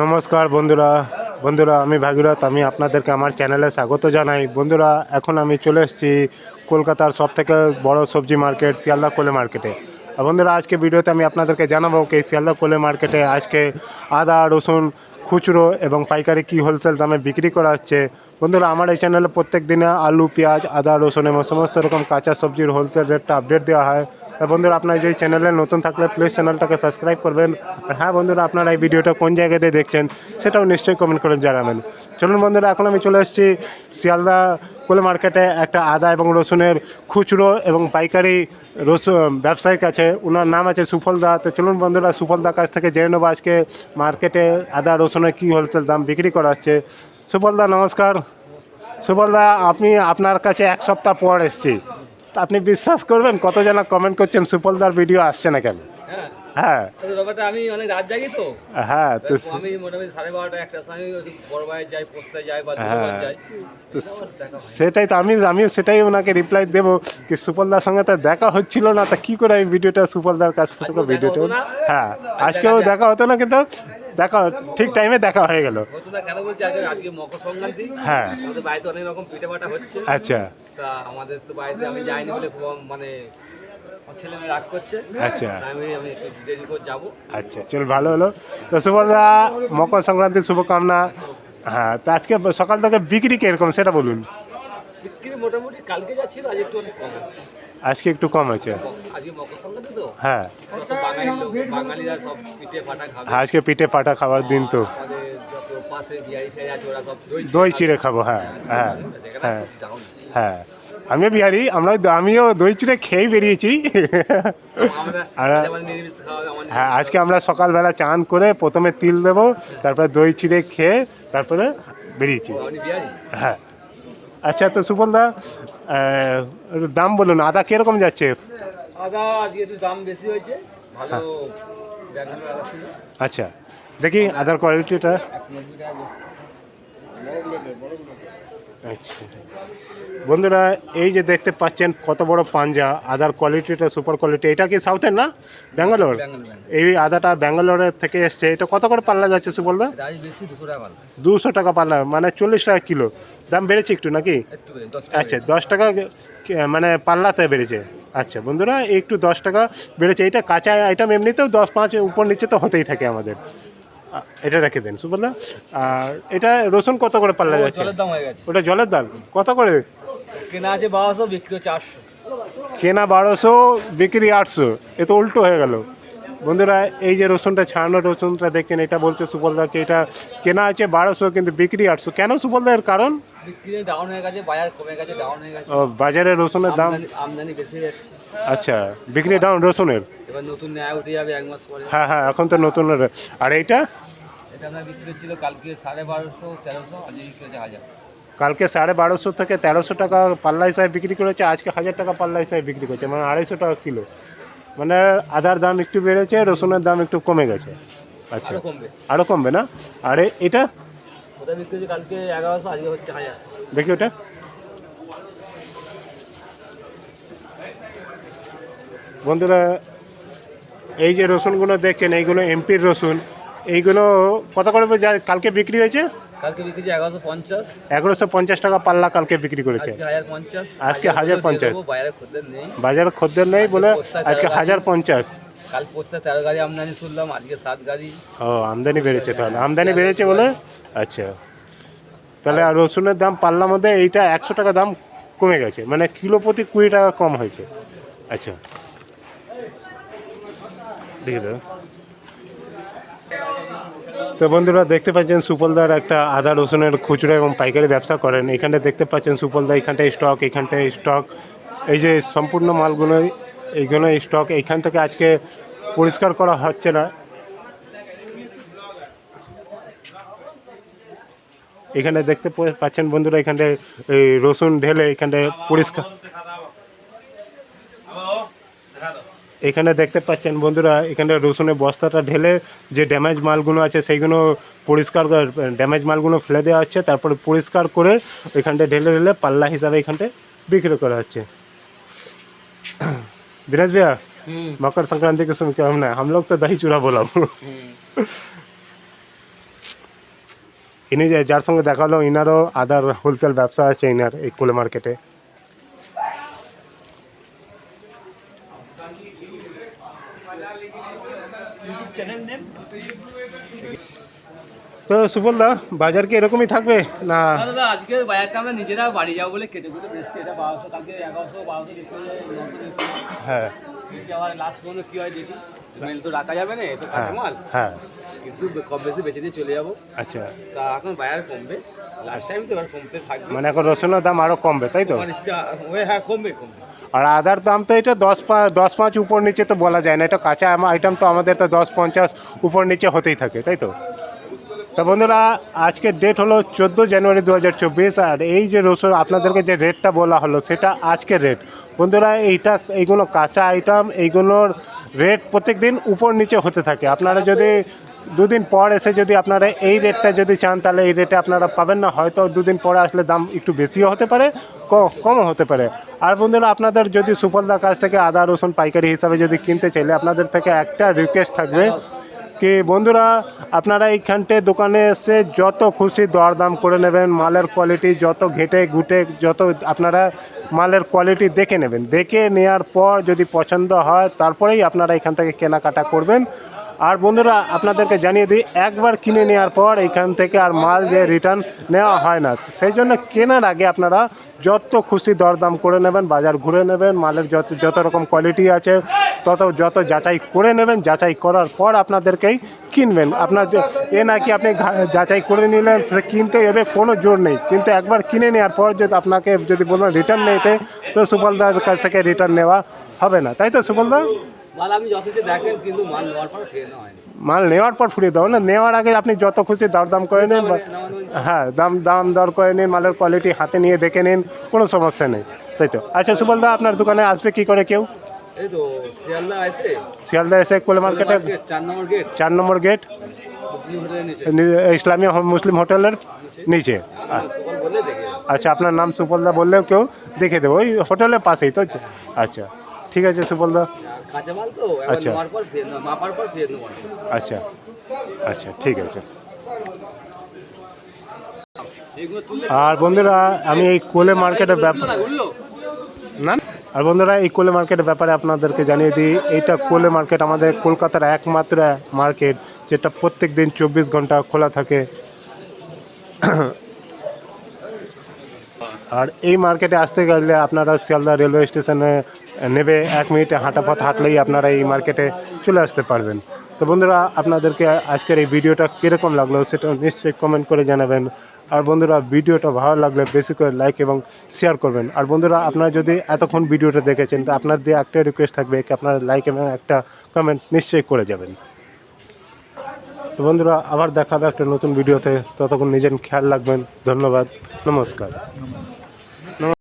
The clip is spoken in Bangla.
নমস্কার বন্ধুরা। বন্ধুরা, আমি ভাগীরথ। আমি আপনাদেরকে আমার চ্যানেলে স্বাগত জানাই। বন্ধুরা, এখন আমি চলে এসেছি কলকাতার সব থেকে বড় সবজি মার্কেট, শিয়ালদা কোলে মার্কেটে। আর বন্ধুরা, আজকে ভিডিওতে আমি আপনাদেরকে জানাব কি শিয়ালদা কোলে মার্কেটে আজকে আদা, রসুন, খুচরো এবং পাইকারি কী হোলসেল দামে বিক্রি করা হচ্ছে। বন্ধুরা, আমার এই চ্যানেলে প্রত্যেক দিনে আলু, পেঁয়াজ, আদা, রসুন এবং সমস্ত রকম কাঁচা সবজির হোলসেল রেটটা আপডেট দেওয়া হয়। বন্ধুরা, আপনার যে চ্যানেলে নতুন থাকলে প্লিজ চ্যানেলটাকে সাবস্ক্রাইব করবেন। আর হ্যাঁ বন্ধুরা, আপনারা এই ভিডিওটা কোন জায়গাতে দেখছেন সেটাও নিশ্চয়ই কমেন্ট করে জানাবেন। চলুন বন্ধুরা, এখন আমি চলে এসেছি শিয়ালদা কোলে মার্কেটে একটা আদা এবং রসুনের খুচরো এবং পাইকারি রসুন ব্যবসায়ীর কাছে। ওনার নাম আছে সুফল দা। তো চলুন বন্ধুরা, সুফল দার কাছ থেকে জেনে নেব আজকে মার্কেটে আদা রসুনের কী হোলসেল দাম বিক্রি করা হচ্ছে। সুফল দা, নমস্কার। সুফল দা, আপনি আপনার কাছে এক সপ্তাহ পর এসেছি। আপনি বিশ্বাস করবেন কতজন কমেন্ট করছেন সুফলদার ভিডিও আসছে না কেন? হ্যাঁ। হ্যাঁ। ব্যাপারটা আমি অনেক রাত জাগি তো। হ্যাঁ তো আমি মোটামুটি সাড়ে বারোটা একটার সময় বড় ভাই যাই পোস্টায় যাই বা হ্যাঁ। যাই। সেটাই তো আমি আমিও সেটাই ওনাকে রিপ্লাই দেবো কি সুফলদার সঙ্গে তো দেখা হচ্ছিল না তা কী করে আমি ভিডিওটা সুপলদার কাছ থেকে ভিডিওটা? হ্যাঁ আজকেও দেখা হতো না কিন্তু দেখা ঠিক টাইমে দেখা হয়ে গেল। হ্যাঁ। আমাদের বাড়িতে অনেক রকম পিঠে পাটা হচ্ছে। আচ্ছা। তা আমাদের তো বাড়িতে আমি যাইনি বলে মানে ছেলে মেয়ে রাগ করছে। আচ্ছা। আমি আমি একটু দেরি করে যাব। আচ্ছা চল ভালো হলো। তো সুফলদা মকর সংক্রান্তির শুভকামনা। হ্যাঁ তো আজকে সকাল থেকে বিক্রি কীরকম সেটা বলুন। বিক্রি মোটামুটি কালকে যা ছিল আজ একটু অনেক কম আছে। আজকে একটু কম তো হ্যাঁ। আজকে পিঠে পাটা খাওয়ার দিন তো। দই চিড়ে খাব হ্যাঁ হ্যাঁ হ্যাঁ হ্যাঁ। আমিও বিহারি, আমরা আমিও দই চিড়ে খেয়েই বেরিয়েছি। হ্যাঁ আজকে আমরা সকালবেলা চান করে প্রথমে তিল দেবো, তারপরে দই চিড়ে খেয়ে তারপরে বেরিয়েছি। হ্যাঁ। আচ্ছা তো সুফল দা দাম বলুন আদা কীরকম যাচ্ছে? আদা একটু দাম বেশি হয়েছে ভালো ছিল আচ্ছা দেখি আদার কোয়ালিটিটা আচ্ছা। বন্ধুরা এই যে দেখতে পাচ্ছেন কত বড় পাঞ্জা আদার কোয়ালিটিটা সুপার কোয়ালিটি এটা কি সাউথের না? ব্যাঙ্গালোর? এই আদাটা ব্যাঙ্গালোরের থেকে এসছে। এটা কত করে পাল্লা যাচ্ছে সুবলদা দুশো টাকা পাল্লা। মানে চল্লিশ টাকা কিলো। দাম বেড়েছে একটু নাকি? বেশি, দশ টাকা আচ্ছা দশ টাকা মানে পাল্লাতে বেড়েছে। আচ্ছা বন্ধুরা একটু দশ টাকা বেড়েছে। এটা কাঁচা আইটেম এমনিতেও দশ পাঁচ উপর নিচে তো হতেই থাকে আমাদের। এটা রেখে দেন সুবলদা আর এটা রসুন কত করে পাল্লা যাচ্ছে? জলের দাম হয়ে গেছে। ওটা জলের দাম কত করে? কেনা আছে বারোশো বিক্রি হচ্ছে আটশো। কেনা বারোশো বিক্রি আটশো এ তো উল্টো হয়ে গেল। বন্ধুরা এই যে রসুনটা ছাড়ানো রসুনটা দেখছেন এটা বলছে সুবলদাকে এটা কেনা আছে বারোশো কিন্তু বিক্রি আটশো। কেন সুবলদা এর কারণ? বাজার রসুনের দাম আমদানি- আমদানি বেশি যাচ্ছে। আচ্ছা বিক্রি ডাউন রসুনের। এবার নতুন ন্যায় উঠে যাবে এক মাস পরে। হ্যাঁ হ্যাঁ এখন তো নতুন আর এইটা? এটা আপনার বিক্রি ছিল কালকে সাড়ে বারোশো তেরোশো আজকে বিক্রি হচ্ছে হাজার। কালকে সাড়ে বারোশো থেকে তেরোশো টাকা পাল্লা হিসাবে বিক্রি করেছে আজকে হাজার টাকা পাল্লা হিসাবে বিক্রি করছে মানে আড়াইশো টাকা কিলো। মানে আদার দাম একটু বেড়েছে রসুনের দাম একটু কমে গেছে। আচ্ছা। আরও কমবে। না? আর এটা? ওটা বিক্রি হচ্ছে কালকে এগারোশো আজকে হচ্ছে হাজার। দেখি ওটা। বন্ধুরা এই যে রসুনগুলো দেখছেন এইগুলো এমপির রসুন। এইগুলো কত করে যা- কালকে বিক্রি হয়েছে? কালকে বিক্রি এগারোশো পঞ্চাশ। এগারোশো পঞ্চাশ টাকা পাল্লা কালকে বিক্রি করেছে। আজকে হাজার পঞ্চাশ খদ্দের নেই। বাজারে খদ্দের নেই বলে আজকে হাজার পঞ্চাশ কাল পোস্টে তেরো গাড়ি আমদানি শুনলাম আজকে সাত গাড়ি। ও আমদানি বেড়েছে তাহলে। আমদানি বেড়েছে বলে? আচ্ছা। তাহলে আর রসুনের দাম পাল্লা মধ্যে এইটা একশো টাকা দাম কমে গেছে। মানে কিলো প্রতি কুড়ি টাকা কম হয়েছে। আচ্ছা। দেখে দাও। তো বন্ধুরা দেখতে পাচ্ছেন সুপলদার একটা আদা, রসুনের খুচরো এবং পাইকারি ব্যবসা করেন। এখানে দেখতে পাচ্ছেন সুপলদা এখানটায় স্টক এখানটায় স্টক এই যে সম্পূর্ণ মালগুলো, এইগুলো স্টক এইখান থেকে আজকে পরিষ্কার করা হচ্ছে না। এখানে দেখতে পাচ্ছেন বন্ধুরা এখানে এই রসুন ঢেলে এখানে পরিষ্কার এখানে দেখতে পাচ্ছেন বন্ধুরা এখানে রসুনের বস্তাটা ঢেলে যে ড্যামেজ মালগুলো আছে সেইগুলো পরিষ্কার ড্যামেজ মালগুলো ফেলে দেওয়া হচ্ছে তারপরে পরিষ্কার করে এখানটা ঢেলে ঢেলে পাল্লা হিসাবে এখানটা বিক্রি করা হচ্ছে दिनेश भैया হুম मकर संक्रांति के समय क्या हमने हम लोग तो दही चूड़ा बोला হুম ইনি যে- যার সঙ্গে দেখা হলো ইনারও আদার হোলসেল ব্যবসা আছে ইনার এই কোলে মার্কেটে তো সুবল দা বাজার কি এরকমই থাকবে না? দাদা আজকে বাজারটা আমরা নিজেরা বাড়ি যাব বলে কেটে কুটে বেশি এটা বারোশো কালকে এগারোশো বারোশো হ্যাঁ। আবার লাস্ট পর্যন্ত কী হয় দেখি। মেল তো রাখা যাবে না এ তো হ্যাঁ কাঁচামাল হ্যাঁ। কিন্তু কম বেশি বেশি দিয়ে চলে যাব। আচ্ছা। তা এখন বাজার কমবে। লাস্ট টাইম তো এবার কমতে থাকবে। মানে এখন রসুনের দাম আরও কমবে তাই তো? ইচ্ছা হ্যাঁ কমবে কমবে। আর আদার দাম তো এটা দশ দশ পাঁচ উপর নিচে তো বলা যায় না। এটা কাঁচা আইটেম তো আমাদের তো দশ পঞ্চাশ উপর নিচে হতেই থাকে, তাই তো? তা বন্ধুরা, আজকের ডেট হলো চোদ্দ জানুয়ারি দু হাজার চব্বিশ, আর এই যে রসুন, আপনাদেরকে যে রেটটা বলা হলো, সেটা আজকের রেট বন্ধুরা, এইটা, এইগুলো কাঁচা আইটেম এইগুলোর রেট প্রত্যেক দিন উপর নিচে হতে থাকে। আপনারা যদি দুদিন পর এসে যদি আপনারা এই রেটটা যদি চান, তাহলে এই রেটে আপনারা পাবেন না। হয়তো দুদিন পরে আসলে দাম একটু বেশিও হতে পারে কমও হতে পারে। আর বন্ধুরা, আপনাদের যদি সুফলদার কাছ থেকে আদা, রসুন পাইকারি হিসাবে যদি কিনতে চাইলে আপনাদের থেকে একটা রিকোয়েস্ট থাকবে কি, বন্ধুরা, আপনারা এইখানটে দোকানে এসে যত খুশি দরদাম করে নেবেন, মালের কোয়ালিটি যত ঘেটে ঘুটে, যত আপনারা মালের কোয়ালিটি দেখে নেবেন। দেখে নেওয়ার পর যদি পছন্দ হয়, তারপরেই আপনারা এখান থেকে কেনাকাটা করবেন। আর বন্ধুরা, আপনাদেরকে জানিয়ে দিই, একবার কিনে নেওয়ার পর এইখান থেকে আর মাল যে রিটার্ন নেওয়া হয় না। সেই জন্য কেনার আগে আপনারা যত খুশি দরদাম করে নেবেন, বাজার ঘুরে নেবেন, মালের যত যত রকম কোয়ালিটি আছে, তত, যত যাচাই করে নেবেন, যাচাই করার পর আপনাদেরকেই কিনবেন। আপনার এ নাকি আপনি যাচাই করে নিলেন, সে কিনতে এবে কোনো জোর নেই। কিন্তু একবার কিনে নেওয়ার পর যদি আপনাকে যদি বলুন রিটার্ন নিতে, তো সুফলদার কাছ থেকে রিটার্ন নেওয়া হবে না। তাই তো সুফলদা? মাল আপনি যথেষ্ট দেখেন কিন্তু মাল নেওয়ার পর মাল নেওয়ার ফুরিয়ে দাও না নেওয়ার আগে আপনি যত খুশি দরদাম করে নিন হ্যাঁ দাম দাম দর করে নিন মালের কোয়ালিটি হাতে নিয়ে দেখে নিন কোনো সমস্যা নেই। তাই তো? আচ্ছা সুবলদা আপনার দোকানে আসবে কি করে কেউ? এই তো শিয়ালদা এসে কোলে মার্কেটে চার নম্বর গেট চার নম্বর গেট ইসলামী মুসলিম হোটেলের নিচে। যাবে। আচ্ছা আপনার নাম সুপলদা বললেও কেউ দেখে দেবো। ওই হোটেলের পাশেই তো? আচ্ছা। ঠিক আছে মাল তো আচ্ছা। পর মাপার পর। আচ্ছা আচ্ছা ঠিক আছে। আর বন্ধুরা আমি এই কোলে মার্কেটের ব্যাপার না আর বন্ধুরা এই কোলে মার্কেটের ব্যাপারে আপনাদেরকে জানিয়ে দিই এইটা কোলে মার্কেট আমাদের কলকাতার একমাত্র মার্কেট যেটা প্রত্যেক দিন চব্বিশ ঘণ্টা খোলা থাকে। আর এই মার্কেটে আসতে গেলে আপনারা শিয়ালদা রেলওয়ে স্টেশনে নেবে, এক মিনিটে হাঁটা পথ হাঁটলেই আপনারা এই মার্কেটে চলে আসতে পারবেন। তো বন্ধুরা, আপনাদেরকে আজকের এই ভিডিওটা কীরকম লাগল সেটা নিশ্চয়ই কমেন্ট করে জানাবেন। আর বন্ধুরা, ভিডিওটা ভালো লাগলে বেশি করে লাইক এবং শেয়ার করবেন। আর বন্ধুরা, আপনারা যদি এতক্ষণ ভিডিওটা দেখেছেন, তো আপনার দিয়ে একটা রিকোয়েস্ট থাকবে কি আপনারা লাইক এবং একটা কমেন্ট নিশ্চয়ই করে যাবেন। তো বন্ধুরা, আবার দেখাবে একটা নতুন ভিডিওতে। ততক্ষণ নিজের খেয়াল রাখবেন। ধন্যবাদ। নমস্কার।